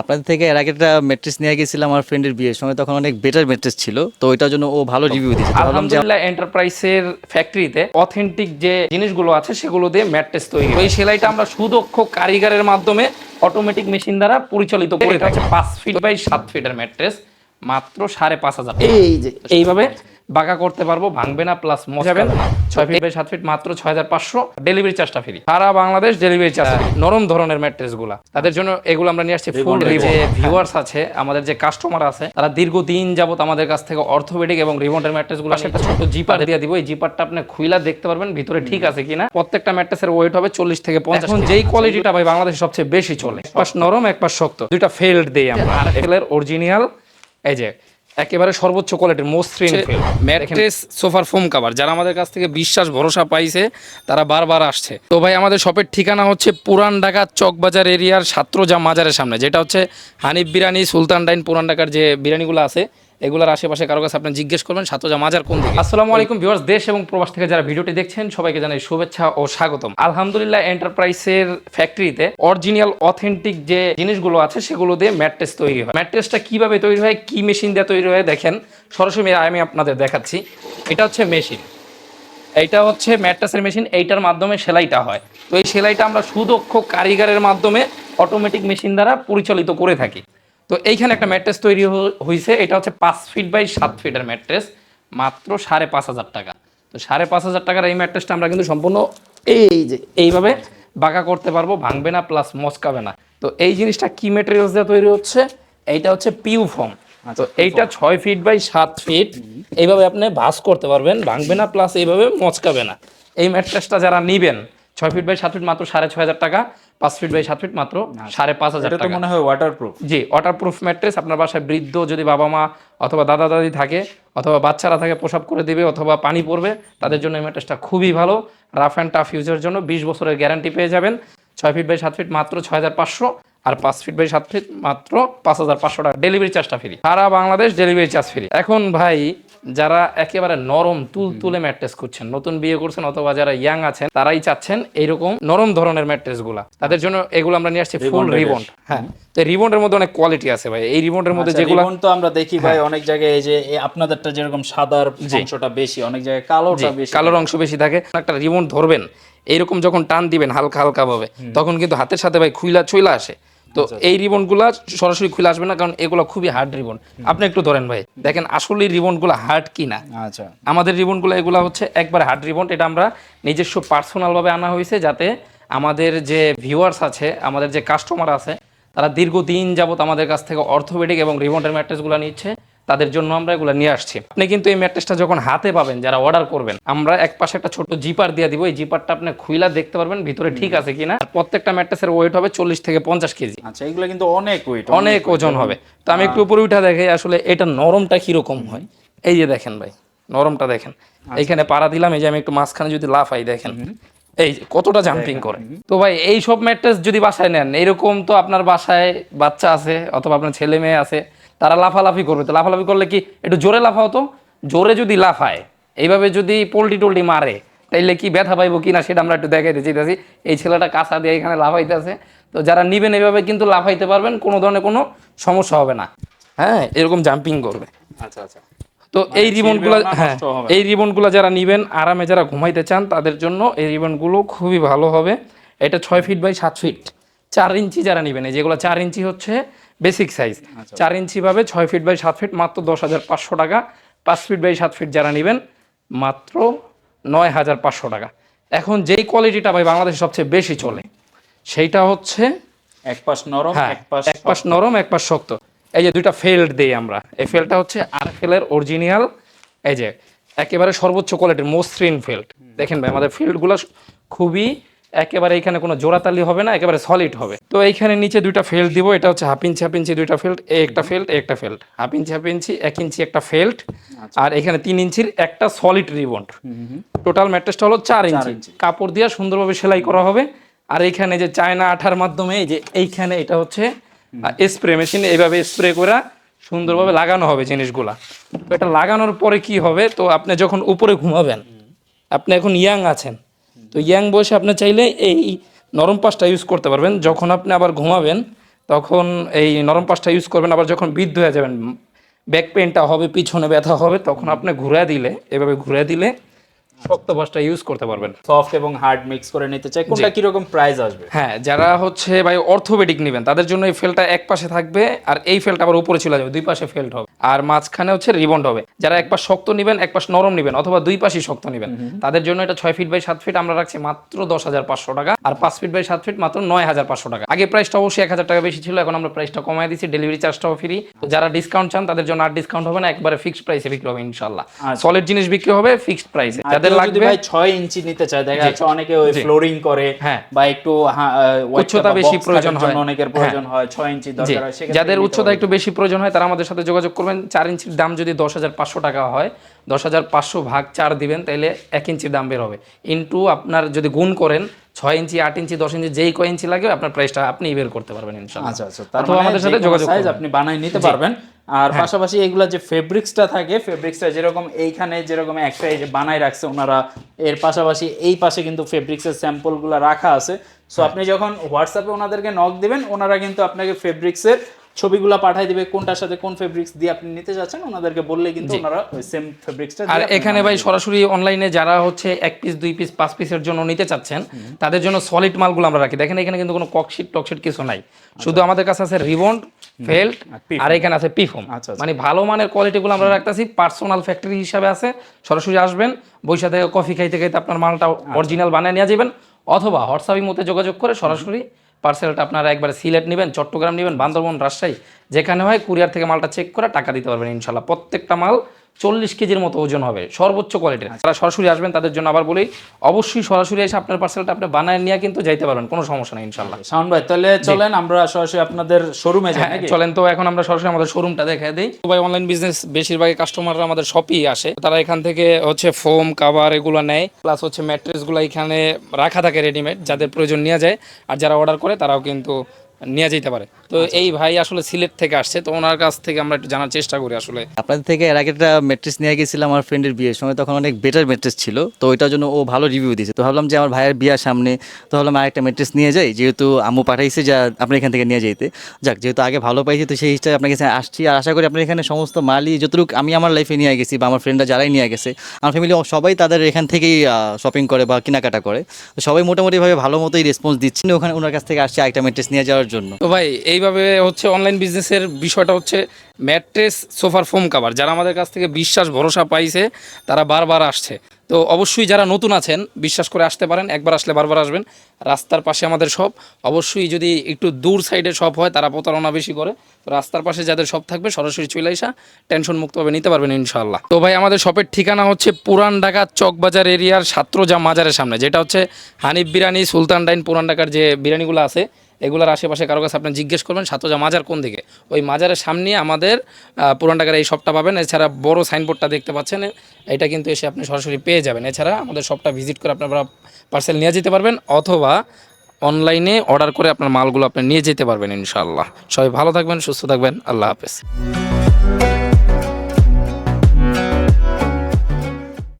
আপনাদের থেকে এর আগে একটা ম্যাট্রেস নিয়ে গেছিলাম আমার ফ্রেন্ডের বিয়ের সময় তখন অনেক বেটার ম্যাট্রেস ছিল। তো ওইটার জন্য ও ভালো রিভিউ দিয়েছে। আলহামদুলিল্লাহ এন্টারপ্রাইজের ফ্যাক্টরিতে অথেন্টিক যে জিনিসগুলো আছে সেগুলো দিয়ে ম্যাট্রেস তৈরি হয়। ওই সেলাইটা আমরা সুদক্ষ কারিগরের মাধ্যমে অটোমেটিক মেশিন দ্বারা পরিচালিত করে এটা হচ্ছে পাঁচ ফিট বাই সাত ফিটের ম্যাট্রেস মাত্র সাড়ে পাঁচ হাজার এই যে এইভাবে বাঁকা করতে পারব ভাঙবে না প্লাস মজাবেন ছয় ফিট বাই সাত ফিট মাত্র ছয় হাজার পাঁচশো ডেলিভারি চার্জটা ফ্রি সারা বাংলাদেশ ডেলিভারি চার্জ নরম ধরনের ম্যাট্রেসগুলা তাদের জন্য এগুলো আমরা নিয়ে আসছি ফুল যে ভিউয়ার্স আছে আমাদের যে কাস্টমার আছে তারা দীর্ঘদিন যাবত আমাদের কাছ থেকে অর্থোপেডিক এবং রিমোটের ম্যাট্রেসগুলো একটা ছোট জিপার দিয়ে দিব। এই জিপারটা আপনি খুইলা দেখতে পারবেন ভিতরে ঠিক আছে কিনা। প্রত্যেকটা ম্যাট্রেসের ওয়েট হবে চল্লিশ থেকে পঞ্চাশ যেই কোয়ালিটিটা ভাই বাংলাদেশে সবচেয়ে বেশি চলে এক পাশ নরম এক পাশ শক্ত দুইটা ফেল্ড দেই আমরা। আর এর অরিজিনাল এই যে একেবারে সর্বোচ্চ কোয়ালিটির মসৃণ ম্যাট্রেস সোফার ফোম কাভার যারা আমাদের কাছ থেকে বিশ্বাস ভরসা পাইছে তারা বারবার আসছে। তো ভাই আমাদের শপের ঠিকানা হচ্ছে পুরান ঢাকা চকবাজার এরিয়ার ছাত্রজা মাজারের সামনে যেটা হচ্ছে হানিফ বিরিয়ানি সুলতান ডাইন পুরান ঢাকার যে বিরিয়ানিগুলো আছে এগুলোর আশেপাশে কারও কাছে আপনি জিজ্ঞেস করবেন, সাতজা মাজার কোন দিকে? আসসালামু আলাইকুম ভিউয়ার্স, দেশ এবং প্রবাস থেকে যারা ভিডিওটি দেখছেন, সবাইকে জানাই শুভেচ্ছা ও স্বাগতম। আলহামদুলিল্লাহ, এন্টারপ্রাইজের ফ্যাক্টরিতে অরিজিনাল অথেন্টিক যে জিনিসগুলো আছে, সেগুলো দিয়ে ম্যাট্রেস তৈরি হয়। ম্যাট্রেসটা কীভাবে তৈরি হয়, কি মেশিন দিয়ে তৈরি হয়, দেখেন। সরাসরি আমি আপনাদের দেখাচ্ছি। এটা হচ্ছে মেশিন এইটা হচ্ছে ম্যাট্রেসের মেশিন এইটার মাধ্যমে সেলাইটা হয়। তো এই সেলাইটা আমরা সুদক্ষ কারিগরের মাধ্যমে অটোমেটিক মেশিন দ্বারা পরিচালিত করে থাকি। তো এইখানে একটা ম্যাট্রেস তৈরি হয়েছে এটা হচ্ছে পাঁচ ফিট বাই সাত ফিটের ম্যাট্রেস মাত্র সাড়ে পাঁচ হাজার টাকা। তো সাড়ে পাঁচ হাজার টাকার এই ম্যাট্রেসটা আমরা কিন্তু সম্পূর্ণ এই যে এইভাবে বাঁকা করতে পারব ভাঙবে না প্লাস মচকাবে না। তো এই জিনিসটা কি মেটেরিয়ালস দিয়ে তৈরি হচ্ছে? এইটা হচ্ছে পিউ ফর্ম তো এইটা ছয় ফিট বাই সাত ফিট। এইভাবে আপনি ভাঁজ করতে পারবেন ভাঙবে না প্লাস এইভাবে মচকাবে না। এই ম্যাট্রেসটা যারা নিবেন ছয় ফিট বাই সাত ফিট মাত্র সাড়ে ছয় হাজার টাকা। পাঁচ ফিট বাই সাত ফিট মাত্র সাড়ে পাঁচ হাজার টাকা। মনে হয় ওয়াটারপ্রুফ জি ওয়াটারপ্রুফ ম্যাট্রেস আপনার বাসায় বৃদ্ধ যদি বাবা মা অথবা দাদা দাদি থাকে অথবা বাচ্চারা থাকে প্রসাব করে দিবে অথবা পানি পড়বে তাদের জন্য এই ম্যাট্রেসটা খুবই ভালো। রাফ অ্যান্ড টাফ ইউজের জন্য বিশ বছরের গ্যারান্টি পেয়ে যাবেন। ছয় ফিট বাই সাত ফিট মাত্র ছয় হাজার পাঁচশো আর পাঁচ ফিট বাই সাত ফিট মাত্র পাঁচ হাজার পাঁচশো টাকা। ডেলিভারি চার্জটা ফ্রি সারা বাংলাদেশ ডেলিভারি চার্জ ফ্রি এখন ভাই যারা একেবারে নরম তুল তুলে ম্যাট্রেস করছেন নতুন বিয়ে করছেন অথবা যারা ইয়াং আছেন তারাই চাচ্ছেন এইরকম নরম ধরনের ম্যাট্রেসগুলা। তাদের জন্য এগুলো আমরা নিয়ে আসছি ফুল Ribbon রিবন হ্যাঁ। তো রিবনের মধ্যে অনেক কোয়ালিটি আছে ভাই। এই রিবনের মধ্যে যেগুলো যেগুলো তো আমরা দেখি ভাই অনেক জায়গায় এই যে আপনাদেরটা যেরকম সাদার অংশটা বেশি অনেক জায়গায় কালোটা বেশি কালোর অংশ বেশি থাকে। একটা রিবন ধরবেন এইরকম যখন টান দিবেন হালকা হালকা ভাবে তখন কিন্তু হাতের সাথে ভাই খুইলা চইলা আসে। তো এই রিবনগুলা সরাসরি খুলে আসবে না কারণ এগুলো খুবই হার্ড রিবন। আপনি একটু ধরেন ভাই দেখেন আসলে রিবনগুলো হার্ড কিনা। আচ্ছা। আমাদের রিবনগুলো এগুলো হচ্ছে একবার হার্ড রিবন এটা আমরা নিজস্ব পার্সোনালভাবে আনা হয়েছে যাতে আমাদের যে ভিউয়ার্স আছে আমাদের যে কাস্টমার আছে তারা দীর্ঘদিন যাবত আমাদের কাছ থেকে অর্থোপেডিক এবং রিবনের ম্যাট্রেসগুলো নিচ্ছে। তাদের জন্য আমরা এগুলো নিয়ে আসছি। আপনি কিন্তু এই ম্যাট্রেসটা যখন হাতে পাবেন যারা অর্ডার করবেন আমরা এক পাশে একটা ছোট জিপার দিয়ে দিব। এই জিপারটা আপনি খুইলা দেখতে পারবেন ভিতরে ঠিক আছে কিনা। আর প্রত্যেকটা ম্যাট্রেসের ওয়েট হবে চল্লিশ থেকে পঞ্চাশ কেজি। আচ্ছা এগুলো কিন্তু অনেক ওয়েট অনেক ওজন হবে। তো আমি একটু উপরে উঠে দেখে আসলে এটা নরমটা কীরকম হয়? এই যে দেখেন ভাই নরমটা দেখেন। এইখানে পাড়া দিলাম এই যে আমি একটু মাঝখানে যদি লাফাই দেখেন। এই কতটা জাম্পিং করে। তো ভাই এই সব ম্যাট্রেস যদি বাসায় নেন এরকম তো আপনার বাসায় বাচ্চা আছে অথবা আপনার ছেলে মেয়ে আছে তারা লাফালাফি করবে। তো লাফালাফি করলে কি একটু জোরে লাফাও তো? জোরে যদি লাফায় এইভাবে যদি পোল্টি টোল্টি মারে তাইলে কি ব্যথা পাইবো কিনা সেটা আমরা একটু দেখাইতে চাইতেছি। এই ছেলেটা কাঁচা দিয়ে এখানে লাফাইতেছে। তো যারা নিবেন এইভাবে কিন্তু লাফাইতে পারবেন কোনো ধরনের কোনো সমস্যা হবে না। হ্যাঁ এরকম জাম্পিং করবে। আচ্ছা আচ্ছা। তো এই রিবনগুলো হ্যাঁ এই রিবনগুলো যারা নিবেন আরামে যারা ঘুমাইতে চান তাদের জন্য এই রিবনগুলো খুবই ভালো হবে। এটা ছয় ফিট বাই সাত ফিট চার ইঞ্চি যারা নিবেন এই যেগুলো চার ইঞ্চি হচ্ছে বেসিক সাইজ। চার ইঞ্চি ভাবে ছয় ফিট বাই সাত ফিট মাত্র দশ হাজার পাঁচশো টাকা। পাঁচ ফিট বাই সাত ফিট যারা নেবেন মাত্র নয় হাজার পাঁচশো টাকা। এখন যেই কোয়ালিটিটা ভাই বাংলাদেশে সবচেয়ে বেশি চলে সেইটা হচ্ছে এক পাশ নরম হ্যাঁ এক পাশ এক পাশ নরম এক পাশ শক্ত। এই যে দুইটা ফেল্ড দেই আমরা এই ফেলটা হচ্ছে আর ফেলের অরিজিনাল এই যে একেবারে সর্বোচ্চ কোয়ালিটির মসৃণ ফেল্ড। দেখেন ভাই আমাদের ফিল্ডগুলো খুবই একেবারে এখানে কোনো জোড়াতালি হবে না একেবারে সলিড হবে। তো এইখানে নিচে দুইটা ফেল্ট দিব এটা হচ্ছে হাফ ইঞ্চি হাফ ইঞ্চি দুইটা ফেল্ট এই একটা ফেল্ট এই একটা felt half inch half inch এক ইঞ্চি একটা ফেল্ট আর এখানে তিন ইঞ্চির একটা সলিড রিবন্ড টোটাল ম্যাট্রেসটা হলো চার ইঞ্চি ইঞ্চি। কাপড় দিয়ে সুন্দরভাবে সেলাই করা হবে। আর এইখানে যে চায়না আঠার মাধ্যমে এই যে এইখানে এটা হচ্ছে স্প্রে মেশিন এইভাবে স্প্রে করে সুন্দরভাবে লাগানো হবে জিনিসগুলা। তো এটা লাগানোর পরে কি হবে? তো আপনি যখন উপরে ঘুমাবেন আপনি এখন ইয়াং আছেন তো ইয়াং বয়সে আপনি চাইলে এই নরম পাশটা ইউজ করতে পারবেন। যখন আপনি আবার ঘুমাবেন, তখন এই নরম পাশটা ইউজ করবেন। আবার যখন বৃদ্ধ হয়ে যাবেন ব্যাক পেনটা হবে, পিছনে ব্যথা হবে, তখন আপনি ঘুরে দিলে, এভাবে ঘুরে দিলে শক্ত ইউজ করতে পারবেন। সফট এবং হার্ড মিক্স করে নিতে চাই। কোনটা কীরকম প্রাইস আসবে? হ্যাঁ যারা হচ্ছে ভাই অর্থোপেডিক নেবেন তাদের জন্য এই ফেলটা এক পাশে থাকবে আর এই ফেলটা আবার উপরে চলে যাবে দুই পাশে ফেল্ট হবে। আর মাঝখানে হচ্ছে রিবন্ড হবে। যারা এক পাশ শক্ত নেবেন এক পাশ নরম নেবেন অথবা দুই পাশই শক্ত নেবেন তাদের জন্য এটা ছয় ফিট বাই সাত ফিট আমরা রাখছি মাত্র দশ হাজার পাঁচশো টাকা আর পাঁচ ফিট বাই সাত ফিট মাত্র নয় হাজার পাঁচশো টাকা। আগে প্রাইসটা অবশ্যই এক হাজার টাকা বেশি ছিল এখন আমরা প্রাইসটা কমাই দিচ্ছি ডেলিভারি চার্জটাও ফ্রি যারা ডিসকাউন্ট চান তাদের জন্য আর ডিসকাউন্ট হবে না একবারে ফিক্সড প্রাইসে বিক্রি হবে ইনশাল্লাহ সলিড জিনিস বিক্রি হবে ফিক্সড প্রাইসে আর যাদের লাগবে? ভাই ছয় ইঞ্চি নিতে চায় দেখা যাচ্ছে অনেকে ওই ফ্লোরিং করে হ্যাঁ। বা একটু উচ্চতা বেশি প্রয়োজন হয়। অনেকের প্রয়োজন হয় ছয় ইঞ্চি দরকার হয় যাদের উচ্চতা একটু বেশি প্রয়োজন হয় তারা আমাদের সাথে যোগাযোগ করবেন। চার ইঞ্চির দাম যদি দশ হাজার পাঁচশো টাকা হয় দশ হাজার পাঁচশো ভাগ চার দিবেন তাহলে এক ইঞ্চির দাম বের হবে। ইন্টু আপনার যদি গুণ করেন ছয় ইঞ্চি আট ইঞ্চি দশ ইঞ্চি যেই কয় ইঞ্চি লাগে আপনার প্রাইসটা আপনি বের করতে পারবেন ইনশাল্লাহ আচ্ছা আচ্ছা। তার অথবা মানে আমাদের সাথে যোগাযোগ আপনি বানাই নিতে পারবেন। আর পাশাপাশি এগুলা যে ফেব্রিক্সটা থাকে ফেব্রিক্সটা যেরকম এইখানে যেরকম একটা এই যে বানাই রাখছে ওনারা এর পাশাপাশি এই পাশে কিন্তু ফেব্রিক্সের স্যাম্পলগুলো রাখা আছে। সো আপনি যখন হোয়াটসঅ্যাপে ওনাদেরকে নক দেবেন ওনারা কিন্তু আপনাকে ফেব্রিক্সের ছবিগুলো পাঠাই দিবে কোনটার সাথে কোন ফেব্রিক্স দিয়ে আপনি নিতে যাচ্ছেন ওনাদেরকে বললে কিন্তু ওনারা ওই সেম ফেব্রিক্সটা আর এখানে ভাই সরাসরি অনলাইনে যারা হচ্ছে এক পিস দুই পিস পাঁচ পিসের জন্য নিতে চাচ্ছেন তাদের জন্য সলিড মালগুলো আমরা রাখি। দেখেন এখানে কিন্তু কোনো ককশিট টকশিট কিছু নাই। শুধু আমাদের কাছে আছে রিবন্ড ফেল্ট আর এখানে আছে পিফোম আচ্ছা, আচ্ছা। মানে ভালো মানের কোয়ালিটিগুলো আমরা রাখতেছি পার্সোনাল ফ্যাক্টরি হিসাবে আছে। সরাসরি আসবেন বৈশা থেকে কফি খাইতে খাইতে আপনার মালটা অরিজিনাল বানিয়ে নিয়ে যাবেন অথবা হোয়াটসঅ্যাপের মধ্যে যোগাযোগ করে সরাসরি পার্সেলটা আপনারা একবার সিলেট নেবেন, চট্টগ্রাম নেবেন, বান্দরবন, রাজশাহী, যেখানে হয় কুরিয়ার থেকে মালটা চেক করে টাকা দিতে পারবেন ইনশাল্লাহ। প্রত্যেকটা মাল চল্লিশ কেজির মতো ওজন হবে সর্বোচ্চ কোয়ালিটির যারা সরাসরি আসবেন তাদের জন্য আবার বলি অবশ্যই সরাসরি এসে আপনার পার্সেলটা আপনি বানায় নিয়ে কিন্তু যাইতে পারবেন কোনো সমস্যা নেই ইনশাল্লাহ শাওন ভাই তাহলে চলেন আমরা সরাসরি আপনাদের শোরুমে যাই হ্যাঁ চলেন তো এখন আমরা সরাসরি আমাদের শোরুমটা দেখে দিই। ভাই অনলাইন বিজনেস বেশিরভাগই কাস্টমাররা আমাদের শপেই আসে। তারা এখান থেকে হচ্ছে ফোম কাভার এগুলো নেয় প্লাস হচ্ছে ম্যাট্রেসগুলো এখানে রাখা থাকে রেডিমেড যাদের প্রয়োজন নিয়ে যায় আর যারা অর্ডার করে তারাও কিন্তু নিয়ে যেতে পারে। তো এই ভাই আসলে সিলেট থেকে আসছে তো ওনার কাছ থেকে আমরা একটু জানার চেষ্টা করি আসলে। আপনাদের থেকে এর আগে একটা ম্যাট্রেস নিয়ে গেছিলাম আমার ফ্রেন্ডের বিয়ের সময় তখন অনেক বেটার ম্যাট্রেস ছিল তো ওইটার জন্য ও ভালো রিভিউ দিয়েছে। তো ভাবলাম যে আমার ভাইয়ের বিয়ার সামনে তো ভাবলাম আরেকটা ম্যাট্রেস নিয়ে যাই যেহেতু আম্মু পাঠাইছে যা আপনি এখান থেকে নিয়ে যেতে যাক যেহেতু আগে ভালো পাইছি তো সেই হিসাবে আপনার কাছে আসছি আর আশা করি আপনার এখানে সমস্ত মালই যতটুকু আমি আমার লাইফে নিয়ে গেছি বা আমার ফ্রেন্ডরা যারাই নিয়ে গেছে আমার ফ্যামিলি সবাই তাদের এখান থেকেই শপিং করে বা কেনাকাটা করে। তো সবাই মোটামুটিভাবে ভালো মতোই রেসপন্স দিচ্ছে ওখানে ওনার কাছ থেকে আসছে আরেকটা ম্যাট্রেস নিয়ে যাওয়ার জন্য। তো ভাই এইভাবে হচ্ছে অনলাইন বিজনেসের বিষয়টা হচ্ছে ম্যাট্রেস সোফার ফোম কাভার যারা আমাদের কাছ থেকে বিশ্বাস, ভরসা পাইছে, তারা বারবার আসছে। তো অবশ্যই যারা নতুন আছেন, বিশ্বাস করে আসতে পারেন, একবার আসলে বারবার আসবেন। রাস্তার পাশে আমাদের সব অবশ্যই যদি একটু দূর সাইডে সব হয়, তারা প্রতারণা বেশি করে। তো রাস্তার পাশে যাদের সব থাকবে, সরাসরি চলে আসা টেনশন মুক্তভাবে নিতে পারবেন ইনশাল্লাহ তো ভাই, আমাদের শপের ঠিকানা হচ্ছে পুরান ঢাকা চকবাজার এরিয়ার ছাত্রজা মাজারের সামনে, যেটা হচ্ছে হানিফ বিরিয়ানি, সুলতান ডাইন পুরান ঢাকার যে বিরিয়ানিগুলো আছে এগুলোর আশেপাশে কারও কাছে আপনি জিজ্ঞেস করবেন সাতজা মাজার কোন দিকে? ওই মাজারের সামনে আমাদের আহ, পুরান ঢাকার এই শপটা পাবেন। এছাড়া বড় সাইনবোর্ডটা দেখতে পাচ্ছেন এটা কিন্তু এসে আপনি সরাসরি পেয়ে যাবেন। এছাড়া আমাদের শপটা ভিজিট করে আপনারা পার্সেল নিয়ে যেতে পারবেন অথবা অনলাইনে অর্ডার করে আপনার মালগুলো আপনি নিয়ে যেতে পারবেন ইনশাআল্লাহ। সবাই ভালো থাকবেন সুস্থ থাকবেন আল্লাহ হাফেজ।